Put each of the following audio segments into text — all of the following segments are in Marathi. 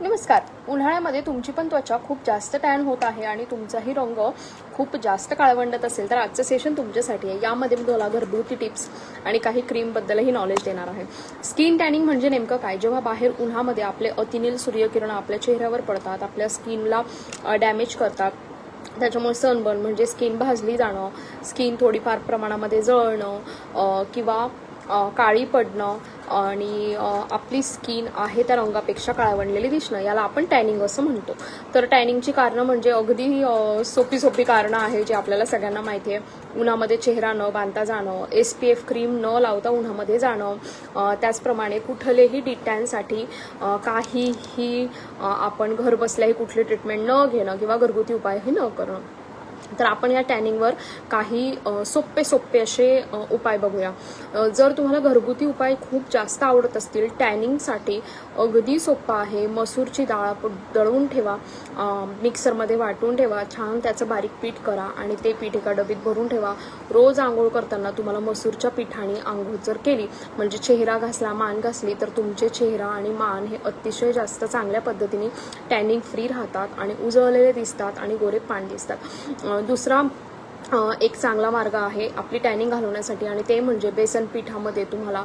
नमस्कार. उन्हाळ्यामध्ये तुमची पण त्वचा खूप जास्त टॅन होत आहे आणि तुमचाही रंग खूप जास्त काळवंडत असेल तर आजचं सेशन तुमच्यासाठी आहे. यामध्ये मी तुम्हाला घरगुती टिप्स आणि काही क्रीमबद्दलही नॉलेज देणार आहे. स्किन टॅनिंग म्हणजे नेमकं काय? जेव्हा बाहेर उन्हामध्ये आपले अतिनील सूर्यकिरण आपल्या चेहऱ्यावर पडतात आपल्या स्किनला डॅमेज करतात. त्याच्यामुळे सनबर्न म्हणजे स्किन भाजली जाणं स्किन थोडीफार प्रमाणामध्ये जळणं किंवा काळी पडणं आणि आपली स्किन आहे त्या रंगापेक्षा काळवणलेली दिसणं याला आपण टॅनिंग असं म्हणतो. तर टॅनिंगची कारणं म्हणजे अगदी सोपी सोपी कारणं आहे जी आपल्याला सगळ्यांना माहिती आहे. उन्हामध्ये चेहरा न बांधता जाणं एस पी एफ क्रीम न लावता उन्हामध्ये जाणं त्याचप्रमाणे कुठलेही डिटॅनसाठी काहीही आपण घर बसल्याही कुठली ट्रीटमेंट न घेणं किंवा घरगुती उपायही न करणं. तर आपण या टॅनिंगवर काही सोपे सोपे असे उपाय बघूया. जर तुम्हाला घरगुती उपाय खूप जास्त आवडत असतील टॅनिंगसाठी अगदी सोपं आहे. मसूरची डाळ दळवून ठेवा. मिक्सरमध्ये वाटून ठेवा. छान त्याचं बारीक पीठ करा आणि ते पीठ एका डबीत भरून ठेवा. रोज आंघोळ करताना तुम्हाला मसूरच्या पिठाने आंघोळ जर केली म्हणजे चेहरा घासला मान घासली तर तुमचे चेहरा आणि मान हे अतिशय जास्त चांगल्या पद्धतीने टॅनिंग फ्री राहतात आणि उजळलेले दिसतात आणि गोरे पान दिसतात. दुसरा एक चांगला मार्ग आहे आपली टॅनिंग घालवण्यासाठी आणि ते म्हणजे बेसन पिठामध्ये तुम्हाला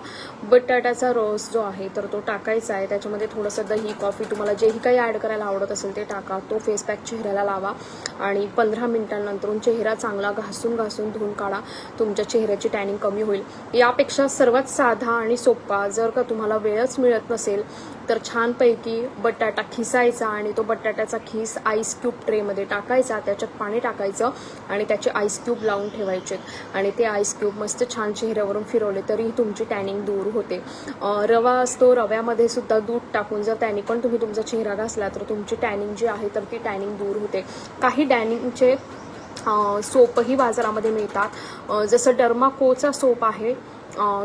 बटाट्याचा रस जो आहे तर तो टाकायचा आहे. त्याच्यामध्ये थोडंसं दही कॉफी तुम्हाला जेही काही ॲड करायला आवडत असेल ते टाका. तो फेस पॅक चेहऱ्याला लावा आणि पंधरा मिनिटांनंतरून चेहरा चांगला घासून घासून धुवून काढा. तुमच्या चेहऱ्याची टॅनिंग कमी होईल. यापेक्षा सर्वात साधा आणि सोपा जर का तुम्हाला वेळच मिळत नसेल तर छानपैकी बटाटा खिसायचा आणि तो बटाट्याचा खिस आईस क्यूब ट्रेमध्ये टाकायचा. त्याच्यात पाणी टाकायचं आणि त्याचे आईस क्यूब लावून ठेवायचे. आणि ते आईस क्यूब मस्त छान चेहऱ्यावरून फिरवले तरीही तुमची टॅनिंग दूर होते. रवा असतो रव्यामध्ये सुद्धा दूध टाकून जर त्याने पण तुम्ही तुमचा चेहरा घासला तर तुमची टॅनिंग जी आहे तर ती टॅनिंग दूर होते. काही टॅनिंगचे सोपही बाजारामध्ये मिळतात. जसं डर्माकोचा सोप आहे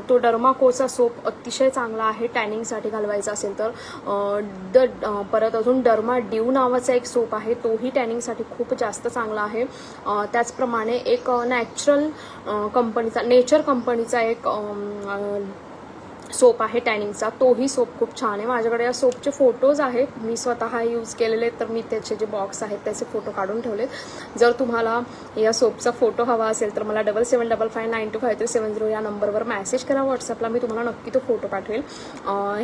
तो डर्माकोचा सोप अतिशय चांगला आहे. टॅनिंगसाठी घालवायचा असेल तर द परत अजून डर्मा ड्यू नावाचा एक सोप आहे. तोही टॅनिंगसाठी खूप जास्त चांगला आहे. त्याचप्रमाणे एक नॅचरल कंपनीचा नेचर कंपनीचा एक सोप आहे टॅनिंगचा. तोही सोप खूप छान आहे. माझ्याकडे या सोपचे फोटोज आहेत. मी स्वतः यूज केलेले तर मी त्याचे जे बॉक्स आहेत त्याचे फोटो काढून ठेवलेत. जर तुम्हाला या सोपचा फोटो हवा असेल तर मला double seven double five nine two five three seven zero या नंबरवर मॅसेज करा. व्हॉट्सअपला मी तुम्हाला नक्की तो फोटो पाठवेल.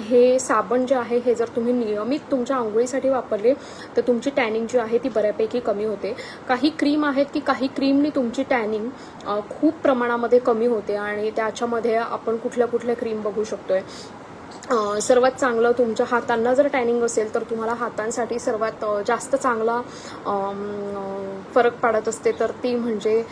हे साबण जे आहे हे जर तुम्ही नियमित तुमच्या आंघोळीसाठी वापरले तर तुमची टॅनिंग जी आहे ती बऱ्यापैकी कमी होते. काही क्रीम आहेत की काही क्रीमनी तुमची टॅनिंग खूप प्रमाणामध्ये कमी होते. आणि त्याच्यामध्ये आपण कुठल्या कुठल्या क्रीम बघू शकतो. 对。सर्वात चांगलं तुमच्या हातांना जर टॅनिंग असेल तर तुम्हाला हातांसाठी सर्वात जास्त चांगला फरक पाडत असते तर ती म्हणजे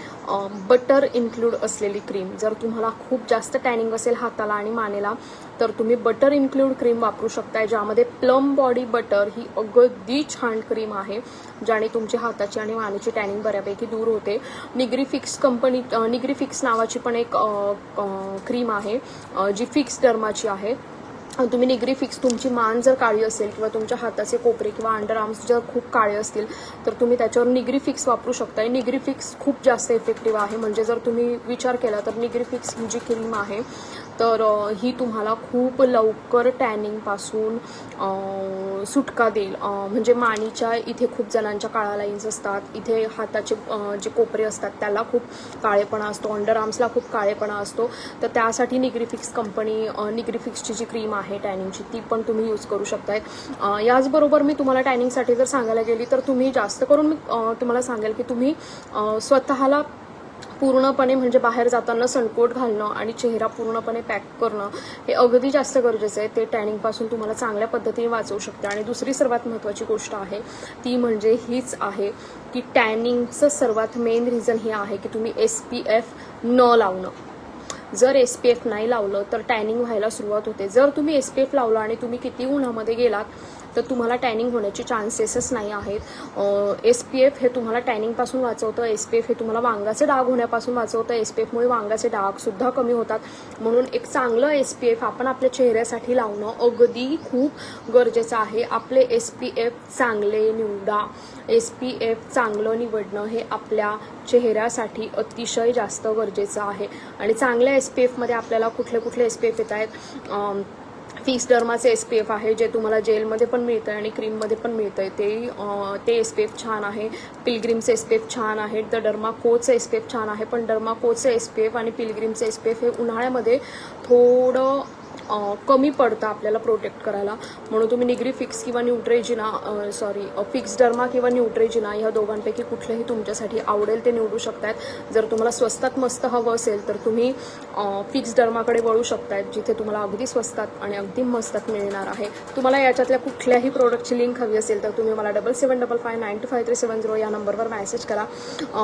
बटर इन्क्लूड असलेली क्रीम जर तुम्हाला खूप जास्त टॅनिंग असेल हाताला आणि मानेला तर तुम्ही बटर इन्क्लूड क्रीम वापरू शकताय ज्यामध्ये प्लम बॉडी बटर ही अगदी छान क्रीम आहे ज्याने तुमची हाताची आणि मानेची टॅनिंग बऱ्यापैकी दूर होते. निग्री फिक्स कंपनी निग्रीफिक्स नावाची पण एक क्रीम आहे जी फिक्स डर्माची आहे. तुम्ही निगरी फिक्स तुमची मान जर काळी असेल किंवा तुमच्या हाताचे कोपरे किंवा अंडर आर्म्स जर खूप काळे असतील तर तुम्ही त्याच्यावर निगरी फिक्स वापरू शकता निगरी फिक्स खूप जास्त इफेक्टिव्ह आहे. म्हणजे जर तुम्ही विचार केला तर निगरी फिक्स ही जी क्रीम आहे. तर ही तुम्हाला खूप लवकर टॅनिंगपासून सुटका देईल. म्हणजे मानीच्या इथे खूप जणांच्या काळा लाईन्स असतात. इथे हाताचे जे कोपरे असतात त्याला खूप काळेपणा असतो. अंडर आर्म्सला खूप काळेपणा असतो. तर त्यासाठी निग्रीफिक्स कंपनी निग्रीफिक्सची जी क्रीम आहे टॅनिंगची ती पण तुम्ही यूज करू शकताय. याचबरोबर मी तुम्हाला टॅनिंगसाठी जर सांगायला गेली तर तुम्ही जास्त करून मी तुम्हाला सांगेल की तुम्ही स्वतःला पूर्णपणे म्हणजे बाहेर जाताना सनकोट घालणं आणि चेहरा पूर्णपणे पॅक करणं हे अगदी जास्त गरजेचं आहे. ते टॅनिंगपासून तुम्हाला चांगल्या पद्धतीने वाचवू शकते. आणि दुसरी सर्वात महत्त्वाची गोष्ट आहे ती म्हणजे हीच आहे की टॅनिंगचं सर्वात मेन रिझन हे आहे की तुम्ही एस पी एफ न लावणं. जर एस पी एफ नाही लावलं तर टॅनिंग व्हायला सुरुवात होते. जर तुम्ही एस पी एफ लावलं आणि तुम्ही किती उन्हामध्ये गेलात तर तुम्हाला टॅनिंग होण्याचे चान्सेसच नाही आहेत. एस पी एफ हे तुम्हाला टॅनिंगपासून वाचवतं. एस पी एफ हे तुम्हाला वांगाचे डाग होण्यापासून वाचवतं. एस पी एफमुळे वांगाचे डागसुद्धा कमी होतात. म्हणून एक चांगलं एस पी एफ आपण आपल्या चेहऱ्यासाठी लावणं अगदी खूप गरजेचं आहे. आपले एस पी एफ चांगले निवडा. एस पी एफ चांगलं निवडणं हे आपल्या चेहऱ्यासाठी अतिशय जास्त गरजेचं आहे. आणि चांगल्या एस पी एफमध्ये आपल्याला कुठले कुठले एस पी एफ येत आहेत? फिक्स डर्माचे एस पी एफ आहे जे तुम्हाला जेलमध्ये पण मिळतं आहे आणि क्रीममध्ये पण मिळतं आहे ते ते एस पी एफ छान आहे. पिलग्रीमचे एस पी एफ छान आहे. तर डर्मा कोचे एस पी एफ छान आहे. पण डर्मा कोचे एस पी एफ आणि पिलग्रीमचे एस पी एफ हे उन्हाळ्यामध्ये थोडं कमी पडतं आपल्याला प्रोटेक्ट करायला. म्हणून तुम्ही निग्री फिक्स किंवा न्यूट्रेजिना सॉरी फिक्स डर्मा किंवा न्यूट्रेजिना ह्या दोघांपैकी कुठलंही तुमच्यासाठी आवडेल ते निवडू शकतात जर तुम्हाला स्वस्तात मस्त हवं असेल तर तुम्ही फिक्स डर्माकडे वळू शकतात जिथे तुम्हाला अगदी स्वस्तात आणि अगदी मस्तात मिळणार आहे. तुम्हाला याच्यातल्या कुठल्याही प्रोडक्टची लिंक हवी असेल तर तुम्ही मला double seven double five nine two five three seven zero या नंबरवर मॅसेज करा.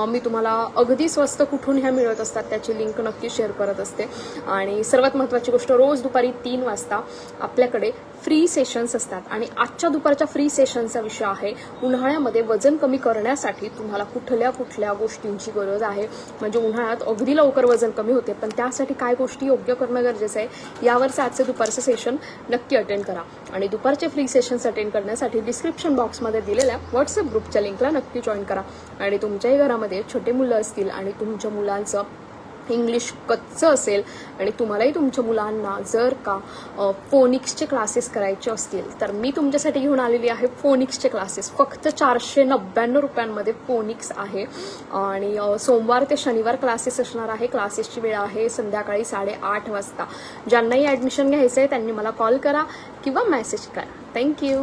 मी तुम्हाला अगदी स्वस्त कुठून ह्या मिळत असतात त्याची लिंक नक्की शेअर करत असते. आणि सर्वात महत्त्वाची गोष्ट रोज दुपारी तीन वाजता आपल्याकडे फ्री सेशन्स असतात. आणि आजच्या दुपारच्या फ्री सेशनचा विषय आहे उन्हाळ्यामध्ये वजन कमी करण्यासाठी तुम्हाला कुठल्या कुठल्या गोष्टींची गरज आहे? म्हणजे उन्हाळ्यात अगदी लवकर वजन कमी होते पण त्यासाठी काय गोष्टी योग्य करणं गरजेचं आहे? यावरचं आजचं दुपारचं सेशन नक्की अटेंड करा. आणि दुपारचे फ्री सेशन्स अटेंड करण्यासाठी डिस्क्रिप्शन बॉक्समध्ये दिलेल्या व्हॉट्सअप ग्रुपच्या लिंकला नक्की जॉईन करा. आणि तुमच्याही घरामध्ये छोटे मुलं असतील आणि तुमच्या मुलांचं इंग्लिश कच्चं असेल आणि तुम्हालाही तुमच्या मुलांना जर का फोनिक्सचे क्लासेस करायचे असतील तर मी तुमच्यासाठी घेऊन आलेली आहे फोनिक्सचे क्लासेस फक्त चारशे नव्याण्णव रुपयांमध्ये फोनिक्स आहे. आणि सोमवार ते शनिवार क्लासेस असणार आहे. क्लासेसची वेळ आहे संध्याकाळी साडेआठ वाजता. ज्यांनाही ॲडमिशन घ्यायचं आहे त्यांनी मला कॉल करा किंवा मेसेज करा. थँक्यू